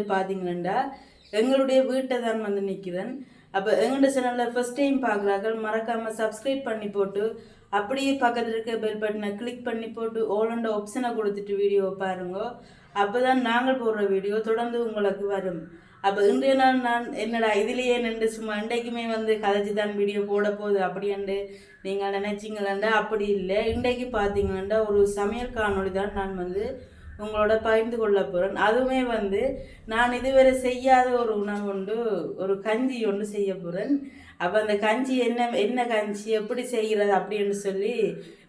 நிற்கிறேன்னு பார்த்தீங்கன்னா எங்களுடைய வீட்டை தான் வந்து நிற்கிறேன் அப்போ எங்களோட சேனலில் ஃபஸ்ட் டைம் பார்க்குறார்கள் மறக்காமல் சப்ஸ்கிரைப் பண்ணி போட்டு அப்படியே பக்கத்தில் இருக்க பெல் பட்டனை கிளிக் பண்ணி போட்டு ஓலண்ட ஆப்ஷனை கொடுத்துட்டு வீடியோவை பாருங்க. அப்போ தான் நாங்கள் போடுற வீடியோ தொடர்ந்து உங்களுக்கு வரும். அப்போ இன்றைய நாள் நான் என்னடா இதுலேயே நின்று சும்மா இன்றைக்குமே வந்து கதைச்சி தான் வீடியோ போட போகுது அப்படின்ட்டு நீங்கள் நினைச்சிங்களா அப்படி இல்லை. இன்றைக்கு பார்த்தீங்கன்னா ஒரு சமையல் காணொளி தான் நான் வந்து உங்களோட பகிர்ந்து கொள்ள போகிறேன் அதுவுமே வந்து நான் இதுவரை செய்யாத ஒரு உணவு ஒன்று ஒரு கஞ்சி ஒன்று செய்ய போகிறேன் அப்போ அந்த கஞ்சி என்ன என்ன கஞ்சி எப்படி செய்கிறது அப்படின்னு சொல்லி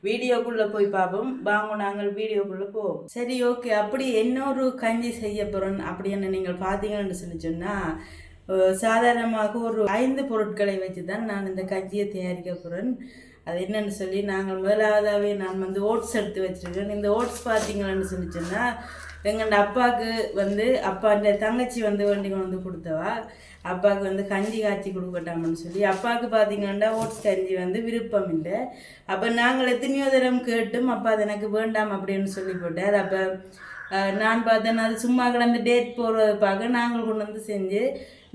வீடியோக்குள்ளே போய் பார்ப்போம். வாங்க நாங்கள் வீடியோக்குள்ளே போவோம். சரி ஓகே. அப்படி இன்னொரு கஞ்சி செய்ய போகிறோம் அப்படின்னு நீங்கள் பார்த்தீங்கன்னு சொல்லி சொன்னால் சாதாரணமாக ஒரு ஐந்து பொருட்களை வச்சு தான் நான் இந்த கஞ்சியை தயாரிக்க போகிறேன் அது என்னன்னு சொல்லி நாங்கள் முதலாவதாகவே நான் வந்து ஓட்ஸ் எடுத்து வச்சுருக்கேன். இந்த ஓட்ஸ் பார்த்தீங்கன்னு சொல்லி சொன்னால் எங்கள் அப்பாவுக்கு வந்து அப்பாண்ட தங்கச்சி வந்து வண்டி கொண்டு வந்து கொடுத்தவா? அப்பாவுக்கு வந்து கஞ்சி காய்ச்சி கொடுக்கட்டாமன்னு சொல்லி அப்பாவுக்கு பார்த்தீங்கன்னா ஓட்ஸ் கஞ்சி வந்து விருப்பம் இல்லை. அப்போ நாங்கள் எத்தனையோ தரம் கேட்டும் அப்பா அது எனக்கு வேண்டாம் அப்படின்னு சொல்லி போட்டார். அப்போ நான் பார்த்தேன் அது சும்மா கிடந்து டேட் போடுறத பார்க்க நாங்கள் கொண்டு வந்து செஞ்சு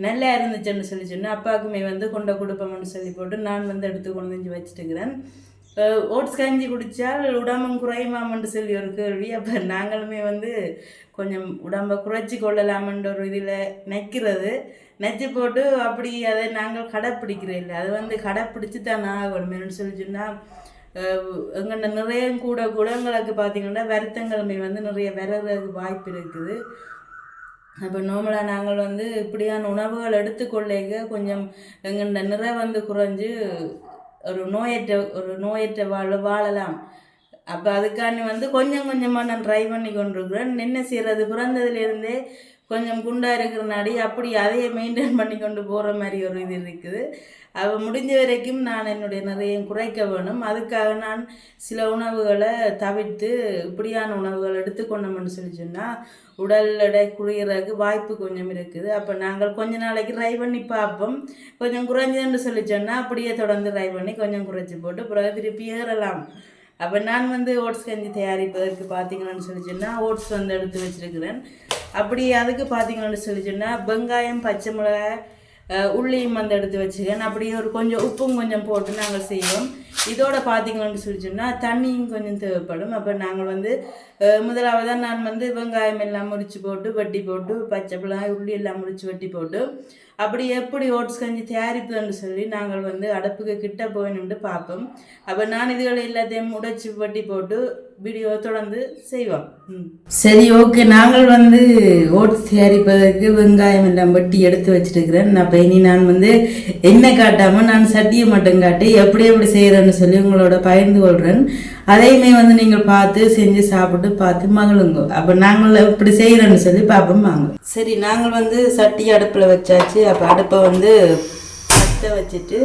நல்லா இருந்துச்சுன்னு சொல்லி சொன்னேன். அப்பாவுக்குமே வந்து கொண்ட கொடுப்போம்னு சொல்லி போட்டு நான் வந்து எடுத்து கொண்டு வந்து வச்சுட்டுக்கிறேன். ஓட்ஸ் கஞ்சி குடித்தால் உடம்பும் குறையுமாமன்று சொல்லி ஒரு கேள்வி. அப்போ நாங்களுமே வந்து கொஞ்சம் உடம்பை குறைச்சி கொள்ளலாமன்ற ஒரு இதில் நெக்கிறது. நெச்சு போட்டு அப்படி அதை நாங்கள் கடைப்பிடிக்கிறோம் இல்லை. அது வந்து கடைப்பிடிச்சி தான் ஆகணும்னு சொல்லி சொன்னால் எங்கள்கிட்ட நிறைய கூட கூட எங்களுக்கு பார்த்தீங்கன்னா வருத்தங்கிழமை வந்து நிறைய விரறதுக்கு வாய்ப்பு இருக்குது. அப்போ நார்மலாக நாங்கள் வந்து இப்படியான உணவுகள் எடுத்துக்கொள்ளைக்க கொஞ்சம் எங்கள்ட நிறை வந்து குறைஞ்சு ஒரு நோயற்ற ஒரு நோயற்ற வாழ வாழலாம். அப்போ அதுக்காண்டி வந்து கொஞ்சம் கொஞ்சமாக நான் ட்ரை பண்ணி கொண்டிருக்கிறேன். என்ன செய்கிறது பிறந்ததுலேருந்தே கொஞ்சம் குண்டாக இருக்கிறனாடி அப்படி அதையே மெயின்டைன் பண்ணி கொண்டு போகிற மாதிரி ஒரு இது இருக்குது. அவள் முடிஞ்ச வரைக்கும் நான் என்னுடைய நிறைய குறைக்க வேணும். அதுக்காக நான் சில உணவுகளை தவிர்த்து இப்படியான உணவுகள் எடுத்துக்கொண்டோம்னு சொல்லி சொன்னால் உடல் எடை குறையிறதுக்கு வாய்ப்பு கொஞ்சம் இருக்குது. அப்போ நாங்கள் கொஞ்ச நாளைக்கு ட்ரை பண்ணி பார்ப்போம். கொஞ்சம் குறைஞ்சதுன்னு சொல்லி சொன்னால் அப்படியே தொடர்ந்து ட்ரை பண்ணி கொஞ்சம் குறைச்சி போட்டு பிறகு திருப்பி ஏறலாம். அப்போ நான் வந்து ஓட்ஸ் கஞ்சி தயாரிப்பதற்கு பார்த்தீங்கன்னு சொல்லி சொன்னால் ஓட்ஸ் வந்து எடுத்து வச்சிருக்கிறேன். அப்படி அதுக்கு பார்த்தீங்கன்னு சொல்லி சொன்னால் வெங்காயம் பச்சை மிளகாய் உள்ளியும் வந்து எடுத்து வச்சுக்கேன். அப்படியே ஒரு கொஞ்சம் உப்பும் கொஞ்சம் போட்டு நாங்கள் செய்வோம். இதோட பார்த்தீங்கன்னு சொல்லி சொன்னால் தண்ணியும் கொஞ்சம் தேவைப்படும். அப்போ நாங்கள் வந்து முதலாவதாக நான் வந்து வெங்காயம் எல்லாம் முறித்து போட்டு வெட்டி போட்டு பச்சை மிளகாய் உள்ளி எல்லாம் முறித்து வெட்டி போட்டு அப்படி எப்படி ஓட்ஸ் கஞ்சி தயாரிப்பதுன்னு சொல்லி நாங்கள் வந்து அடுப்புக்கு கிட்ட போயின்னு பார்ப்போம். அப்போ நான் இதுகளை எல்லாத்தையும் உடைச்சி வெட்டி போட்டு வீடியோ தொடர்ந்து செய்வோம். ம். சரி ஓகே. நாங்கள் வந்து ஓட்ஸ் தயாரிப்பதற்கு வெங்காயம் எல்லாம் வெட்டி எடுத்து வச்சிருக்கிறேன். அப்போ இனி நான் வந்து என்ன காட்டாமல் நான் சட்டியை மட்டும் காட்டி எப்படி எப்படி செய்கிறேன்னு சொல்லி உங்களோட பகிர்ந்து கொள்கிறேன் அதையுமே வந்து நீங்கள் பார்த்து செஞ்சு சாப்பிட்டு பார்த்து மகளுங்க அப்போ நாங்கள் இப்படி செய்கிறேன்னு சொல்லி பார்ப்போம். வாங்க. சரி நாங்கள் வந்து சட்டி அடுப்பில் வச்சாச்சு. அப்போ அடுப்பை வந்து பற்ற வச்சுட்டு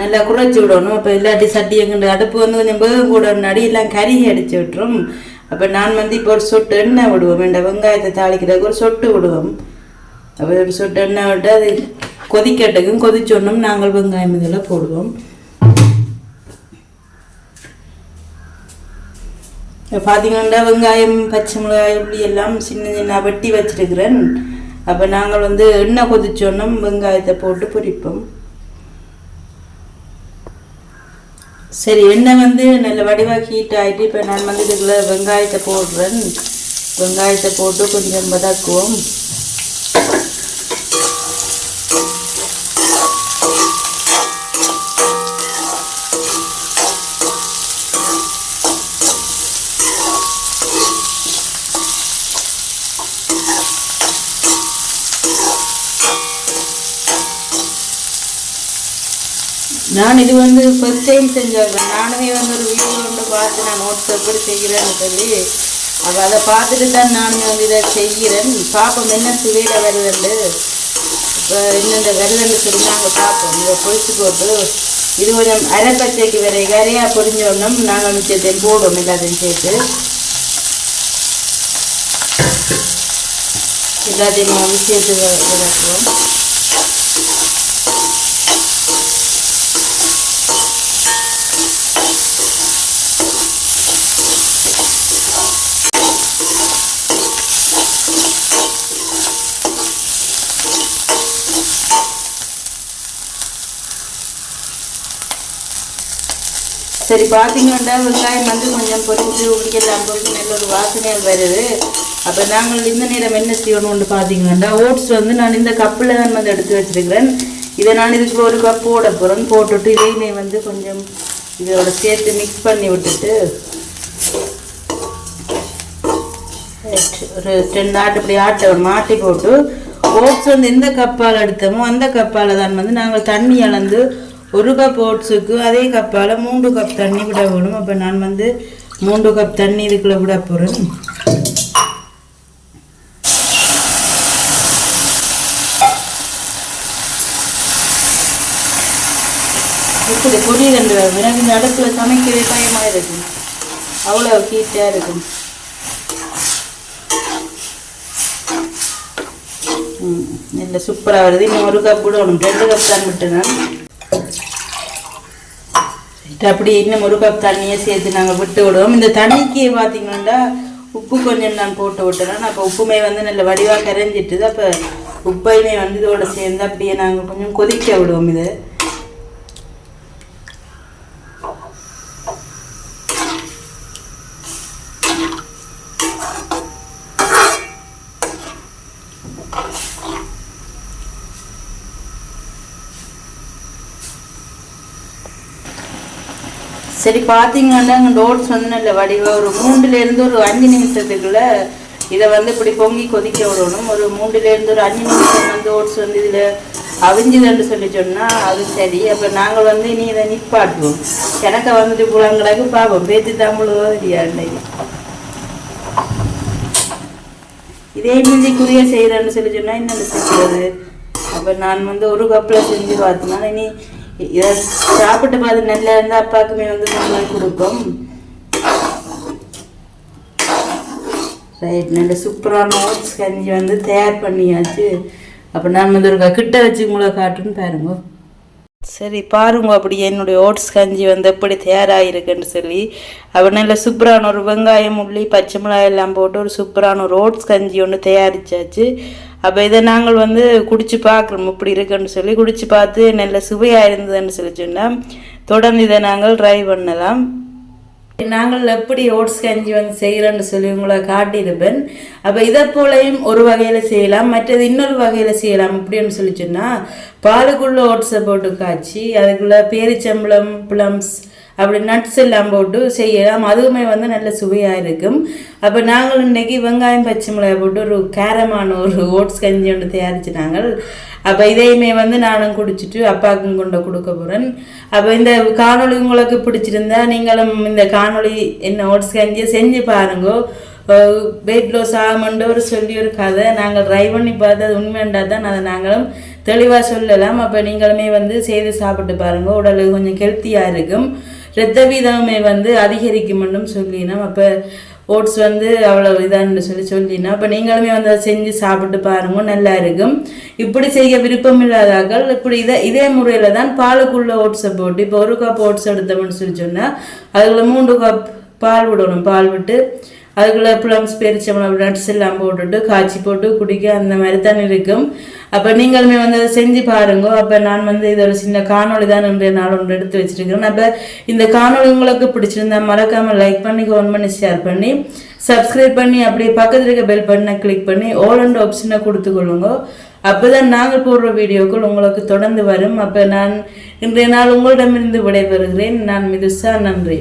நல்லா குறைச்சி விடணும். அப்போ இல்லாட்டி சட்டி எங்கிட்ட அடுப்பு வந்து கொஞ்சம் வேகம் கூட முன்னாடி எல்லாம் கருகி அடிச்சு விட்டுரும். அப்போ நான் வந்து இப்போ ஒரு சொட்டு எண்ணெய் விடுவோம். வேண்டாம் வெங்காயத்தை தாளிக்கிறதுக்கு ஒரு சொட்டு விடுவோம். அப்போ ஒரு சொட்டு எண்ணெய் விட்டு அது கொதிக்கட்டுக்கும் கொதிச்சோன்னும் நாங்கள் வெங்காயம் இதெல்லாம் போடுவோம். பார்த்தீங்கன்னா வெங்காயம் பச்சை மிளகாய் இப்படி எல்லாம் சின்ன சின்ன வெட்டி வச்சிருக்கிறேன். அப்போ நாங்கள் வந்து எண்ணெய் கொதிச்சோன்னும் வெங்காயத்தை போட்டு பொரிப்போம். சரி எண்ணெய் வந்து நல்ல வடிவாக ஹீட் ஆகிட்டு இப்போ நான் வந்து இதுக்குள்ளே வெங்காயத்தை போடுறேன். வெங்காயத்தை போட்டு கொஞ்சம் வதக்குவோம். நான் இது வந்து ஃபர்ஸ்ட் டைம் செஞ்சேன் நானுமே வந்து ஒரு வீடியோ ஒன்று பார்த்து நான் நோட்ஸ் எப்படி செய்கிறேன்னு சொல்லி அப்போ அதை பார்த்துட்டு தான் நானுமே வந்து இதை செய்கிறேன் பார்ப்போம் என்ன சுவையில் வருதுண்டு இப்போ இந்த வருதுன்னு சொல்லி நாங்கள் பார்ப்போம் இதை பொரிச்சு போட்டு இது கொஞ்சம் அரைப்பச்சைக்கு வரை கரையாக பொரிஞ்சோன்னும் நாங்கள் மிச்சத்தையும் போடுவோம் எல்லாத்தையும் சேர்த்து. எல்லாத்தையும் மிச்சத்தை சேர்த்து வதக்குவோம் பார்த்தீங்கன்னா வெங்காயம் வந்து கொஞ்சம் பொரிஞ்சு உரிக்கலாம் பொரிஞ்சு நல்ல ஒரு வாசனையாக வருது. அப்போ நாங்கள் இந்த நேரம் என்ன செய்யணும்னு பார்த்தீங்கன்னா ஓட்ஸ் வந்து நான் இந்த கப்பில் தான் வந்து எடுத்து வச்சிருக்கிறேன். இதை நான் இதுக்கு ஒரு கப் போட போகிறேன் போட்டுட்டு இதையுமே வந்து கொஞ்சம் இதோட சேர்த்து மிக்ஸ் பண்ணி விட்டுட்டு ஒரு ரெண்டு ஆட்டு இப்படி ஆட்டை மாட்டி போட்டு ஓட்ஸ் வந்து எந்த கப்பால் எடுத்தோமோ அந்த கப்பால் தான் வந்து நாங்கள் தண்ணி அளந்து ஒரு கப் ஓட்ஸுக்கு அதே கப்பால் மூன்று கப் தண்ணி விட வேணும். அப்போ நான் வந்து மூன்று கப் தண்ணி இதுக்குள்ளே விட போகிறேன் இருக்குது கொடி ரெண்டு எனக்கு இந்த அடுப்பில் சமைக்கவே பயமாக இருக்கும் அவ்வளோ ஹீட்டாக இருக்கும் ம் இல்லை சூப்பராக வருது. இன்னும் ஒரு கப் கூட ஒன்று ரெண்டு கப் தான் விட்டேன் நான். அப்படி இன்னும் ஒரு கப் தண்ணியை சேர்த்து நாங்கள் விட்டு விடுவோம். இந்த தண்ணிக்கு பார்த்தீங்கன்னா உப்பு கொஞ்சம் நான் போட்டு விட்டுறேன். அப்போ உப்புமே வந்து நல்ல வடிவாக கரைஞ்சிட்டுது. அப்போ உப்பையுமே வந்து இதோட சேர்ந்து அப்படியே நாங்கள் கொஞ்சம் கொதிக்க விடுவோம் இதை. சரி பார்த்தீங்கன்னா அங்கே ஓட்ஸ் வந்து நல்ல வடிவ. ஒரு மூன்றுலேருந்து ஒரு அஞ்சு நிமிஷத்துக்குள்ள இதை வந்து இப்படி பொங்கி கொதிக்க விடணும். ஒரு மூன்றுலேருந்து ஒரு அஞ்சு நிமிஷம் வந்து ஓட்ஸ் வந்து இதில் அவிஞ்சுதுன்னு சொல்லி சொன்னால் அது சரி. அப்போ நாங்கள் வந்து இனி இதை நிப்பாட்டுவோம். எனக்கு வந்துட்டு புலங்களுக்கு பார்ப்போம் பேத்து தமிழோ இல்லையா இதே இதே குறிய செய்கிறேன்னு சொல்லி சொன்னால் என்னென்ன செய்கிறது அப்போ நான் வந்து ஒரு கப்பில் செஞ்சு பார்த்தனால இனி இதை சாப்பிட்டு பார்த்து நல்லா இருந்தால் அப்பாவுக்குமே வந்து நல்லா கொடுப்போம். ரைட் நல்ல சூப்பரான ஓட்ஸ் கஞ்சி வந்து தயார் பண்ணியாச்சு. அப்போ நான் வந்து ஒரு கிட்ட வச்சு உங்களை காட்டுன்னு பாருங்க. சரி பாருங்க அப்படி என்னுடைய ஓட்ஸ் கஞ்சி வந்து எப்படி தயாராகிருக்குன்னு சொல்லி. அப்போ நல்ல சூப்பரான ஒரு வெங்காயம் உள்ளி பச்சை மிளகாய் எல்லாம் போட்டு ஒரு சூப்பரான ஒரு ஓட்ஸ் கஞ்சி ஒன்று தயாரிச்சாச்சு. அப்போ இதை நாங்கள் வந்து குடிச்சு பார்க்குறோம் இப்படி இருக்குன்னு சொல்லி. குடிச்சு பார்த்து நல்ல சுவையாக இருந்ததுன்னு சொல்லி சொன்னால் தொடர்ந்து இதை நாங்கள் ட்ரை பண்ணலாம். நாங்கள் எப்படி ஓட்ஸ் கஞ்சி வந்து செய்கிறோன்னு சொல்லி உங்களை காட்டியிருப்பேன் அப்போ இதை போலையும் ஒரு வகையில் செய்யலாம் மற்றது இன்னொரு வகையில் செய்யலாம் அப்படின்னு சொல்லி சொன்னால் பாலுக்குள்ளே ஓட்ஸை போட்டு காய்ச்சி அதுக்குள்ளே பேரிச்சம்பளம் பிளம்ஸ் அப்படி நட்ஸ் எல்லாம் போட்டு செய்யலாம். அதுவுமே வந்து நல்ல சுவையாக இருக்கும். அப்போ நாங்கள் இன்றைக்கி வெங்காயம் பச்சை மிளகாய் போட்டு ஒரு கேரமான ஒரு ஓட்ஸ் கஞ்சி ஒன்று தயாரிச்சு நாங்கள். அப்போ இதையுமே வந்து நானும் குடிச்சிட்டு அப்பாவுக்கும் கொண்டு கொடுக்க போகிறேன் அப்போ இந்த காணொளி உங்களுக்கு பிடிச்சிருந்தா நீங்களும் இந்த காணொளி என்ன ஓட்ஸ் கஞ்சியை செஞ்சு பாருங்கோ. வெயிட் லாஸ் ஆகுமென்று ஒரு சொல்லி ஒரு கதை. நாங்கள் ட்ரை பண்ணி பார்த்து அது உண்மைண்டா தான் அதை நாங்களும் தெளிவாக சொல்லலாம். அப்போ நீங்களுமே வந்து செய்து சாப்பிட்டு பாருங்க. உடலுக்கு கொஞ்சம் ஹெல்த்தியாக இருக்கும். இரத்த வீதமே வந்து அதிகரிக்குமென்றும் சொல்லினோம். அப்போ ஓட்ஸ் வந்து அவ்வளோ இதான்னு சொல்லி சொல்லினா அப்போ நீங்களுமே வந்து அதை செஞ்சு சாப்பிட்டு பாருங்க நல்லா இருக்கும். இப்படி செய்ய விருப்பம் இல்லாதாக்கள் இப்படி இதை இதே முறையில் தான் பாலுக்குள்ள ஓட்ஸை போட்டு இப்போ ஒரு கப் ஓட்ஸ் எடுத்தோம்னு சொல்லி சொன்னால் அதில் மூன்று கப் பால் விடணும். பால் விட்டு அதுக்குள்ளே ப்ளம்ஸ் பெரிச்சம்பளம் நட்ஸ் எல்லாம் போட்டுட்டு காய்ச்சி போட்டு குடிக்க அந்த மாதிரி தான் இருக்கும். அப்போ நீங்களுமே வந்து அதை செஞ்சு பாருங்க. அப்போ நான் வந்து இது ஒரு சின்ன காணொளி தான் இன்றைய நாள் ஒன்று எடுத்து வச்சிருக்கிறேன். அப்போ இந்த காணொளி உங்களுக்கு பிடிச்சிருந்தா மறக்காமல் லைக் பண்ணி கமெண்ட் பண்ணி ஷேர் பண்ணி சப்ஸ்கிரைப் பண்ணி அப்படியே பக்கத்தில் இருக்க பெல் பட்டனை கிளிக் பண்ணி ஓல் அண்ட் ஆப்ஷனை கொடுத்துக்கொள்ளுங்க அப்போ தான் நாங்கள் போடுற வீடியோக்கள் உங்களுக்கு தொடர்ந்து வரும். அப்போ நான் இன்றைய நாள் உங்களிடமிருந்து விடைபெறுகிறேன். நான் மிதுசா நன்றி.